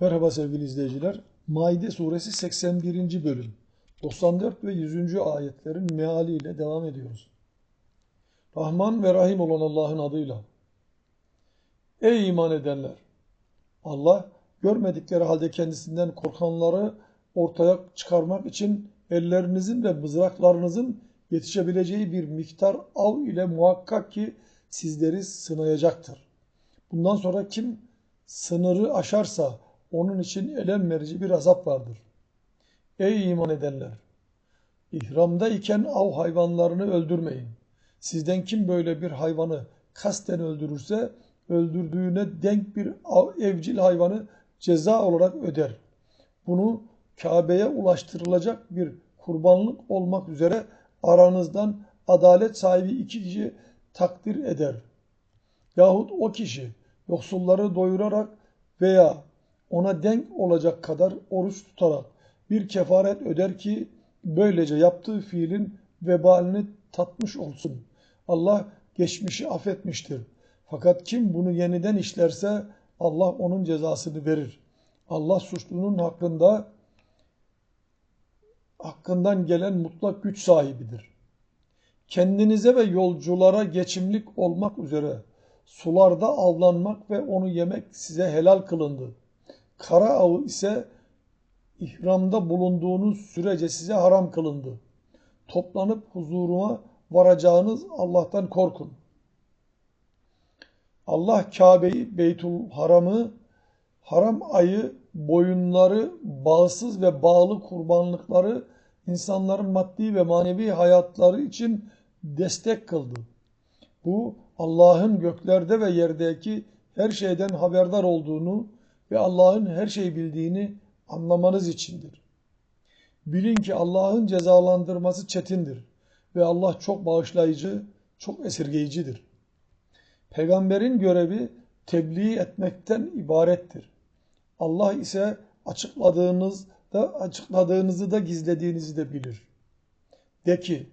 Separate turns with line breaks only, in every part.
Merhaba sevgili izleyiciler. Maide suresi 81. bölüm. 94 ve 100. ayetlerin mealiyle devam ediyoruz. Rahman ve Rahim olan Allah'ın adıyla. Ey iman edenler! Allah görmedikleri halde kendisinden korkanları ortaya çıkarmak için ellerinizin ve mızraklarınızın yetişebileceği bir miktar av ile muhakkak ki sizleri sınayacaktır. Bundan sonra kim sınırı aşarsa onun için elem verici bir azap vardır. Ey iman edenler! İhramda iken av hayvanlarını öldürmeyin. Sizden kim böyle bir hayvanı kasten öldürürse öldürdüğüne denk bir evcil hayvanı ceza olarak öder. Bunu Kabe'ye ulaştırılacak bir kurbanlık olmak üzere aranızdan adalet sahibi iki kişi takdir eder. Yahut o kişi yoksulları doyurarak veya ona denk olacak kadar oruç tutarak bir kefaret öder ki böylece yaptığı fiilin vebalini tatmış olsun. Allah geçmişi affetmiştir. Fakat kim bunu yeniden işlerse Allah onun cezasını verir. Allah suçlunun hakkında hakkından gelen mutlak güç sahibidir. Kendinize ve yolculara geçimlik olmak üzere sularda avlanmak ve onu yemek size helal kılındı. Kara avı ise ihramda bulunduğunuz sürece size haram kılındı. Toplanıp huzuruma varacağınız Allah'tan korkun. Allah Kabe'yi, Beytul Haram'ı, haram ayı, boyunları, bağsız ve bağlı kurbanlıkları insanların maddi ve manevi hayatları için destek kıldı. Bu Allah'ın göklerde ve yerdeki her şeyden haberdar olduğunu ve Allah'ın her şeyi bildiğini anlamanız içindir. Bilin ki Allah'ın cezalandırması çetindir ve Allah çok bağışlayıcı, çok esirgeyicidir. Peygamberin görevi tebliğ etmekten ibarettir. Allah ise açıkladığınızda açıkladığınızı da gizlediğinizi de bilir. De ki,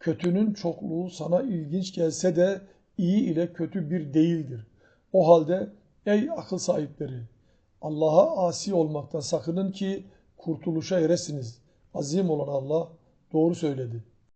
kötünün çokluğu sana ilginç gelse de iyi ile kötü bir değildir. O halde ey akıl sahipleri, Allah'a asi olmaktan sakının ki kurtuluşa eresiniz. Azim olan Allah doğru söyledi.